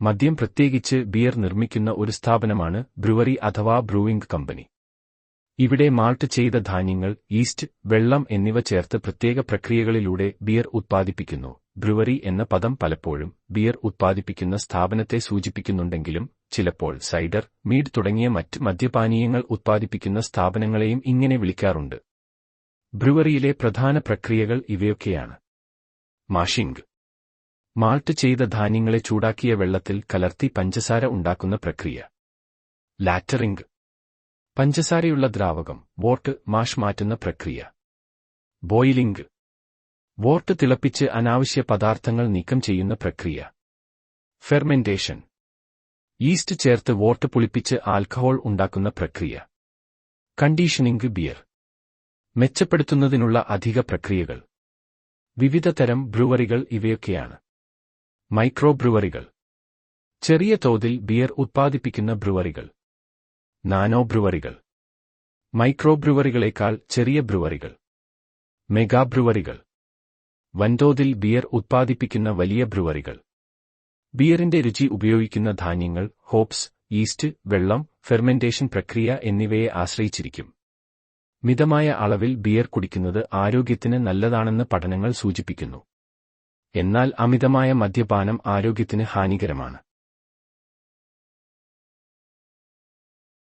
മദ്യം പ്രത്യേകിച്ച് ബിയർ നിർമ്മിക്കുന്ന ഒരു സ്ഥാപനമാണ് ബ്രുവറി അഥവാ ബ്രൂയിംഗ് കമ്പനി. ഇവിടെ മാൾട്ട് ചെയ്ത ധാന്യങ്ങൾ ഈസ്റ്റ് വെള്ളം എന്നിവ ചേർത്ത് പ്രത്യേക പ്രക്രിയകളിലൂടെ ബിയർ ഉത്പാദിപ്പിക്കുന്നു. ബ്രുവറി എന്ന പദം പലപ്പോഴും ബിയർ ഉത്പാദിപ്പിക്കുന്ന സ്ഥാപനത്തെ സൂചിപ്പിക്കുന്നുണ്ടെങ്കിലും ചിലപ്പോൾ സൈഡർ മീഡ് തുടങ്ങിയ മറ്റ് മദ്യപാനീയങ്ങൾ ഉത്പാദിപ്പിക്കുന്ന സ്ഥാപനങ്ങളെയും ഇങ്ങനെ വിളിക്കാറുണ്ട്. ബ്രുവറിയിലെ പ്രധാന പ്രക്രിയകൾ ഇവയൊക്കെയാണ്. മാഷിംഗ്. മാൾട്ട് ചെയ്ത ധാന്യങ്ങളെ ചൂടാക്കിയ വെള്ളത്തിൽ കലർത്തി പഞ്ചസാര ഉണ്ടാക്കുന്ന പ്രക്രിയ. ലാറ്ററിംഗ്. പഞ്ചസാരയുള്ള ദ്രാവകം വോട്ട് മാഷ് മാറ്റുന്ന പ്രക്രിയ. ബോയിലിംഗ്. വോട്ട് തിളപ്പിച്ച് അനാവശ്യ പദാർത്ഥങ്ങൾ നീക്കം ചെയ്യുന്ന പ്രക്രിയ. ഫെർമെന്റേഷൻ. ഈസ്റ്റ് ചേർത്ത് വോട്ട് പുളിപ്പിച്ച് ആൽക്കഹോൾ ഉണ്ടാക്കുന്ന പ്രക്രിയ. Conditioning beer. മെച്ചപ്പെടുത്തുന്നതിനുള്ള അധിക പ്രക്രിയകൾ. വിവിധ തരം ബ്രുവറികൾ ഇവയൊക്കെയാണ്. മൈക്രോ ബ്രുവറികൾ ചെറിയ തോതിൽ ബിയർ ഉത്പാദിപ്പിക്കുന്ന ബ്രുവറികൾ. നാനോ ബ്രുവറികൾ മൈക്രോ ബ്രുവറികളേക്കാൾ ചെറിയ ബ്രുവറികൾ. മെഗാ ബ്രുവറികൾ വൻതോതിൽ ബിയർ ഉത്പാദിപ്പിക്കുന്ന വലിയ ബ്രുവറികൾ. ബിയറിന്റെ രുചി ഉപയോഗിക്കുന്ന ധാന്യങ്ങൾ ഹോപ്സ് ഈസ്റ്റ് വെള്ളം ഫെർമെന്റേഷൻ പ്രക്രിയ എന്നിവയെ ആശ്രയിച്ചിരിക്കും. മിതമായ അളവിൽ ബിയർ കുടിക്കുന്നത് ആരോഗ്യത്തിന് നല്ലതാണെന്ന് പഠനങ്ങൾ സൂചിപ്പിക്കുന്നു. എന്നാൽ അമിതമായ മദ്യപാനം ആരോഗ്യത്തിന് ഹാനികരമാണ്.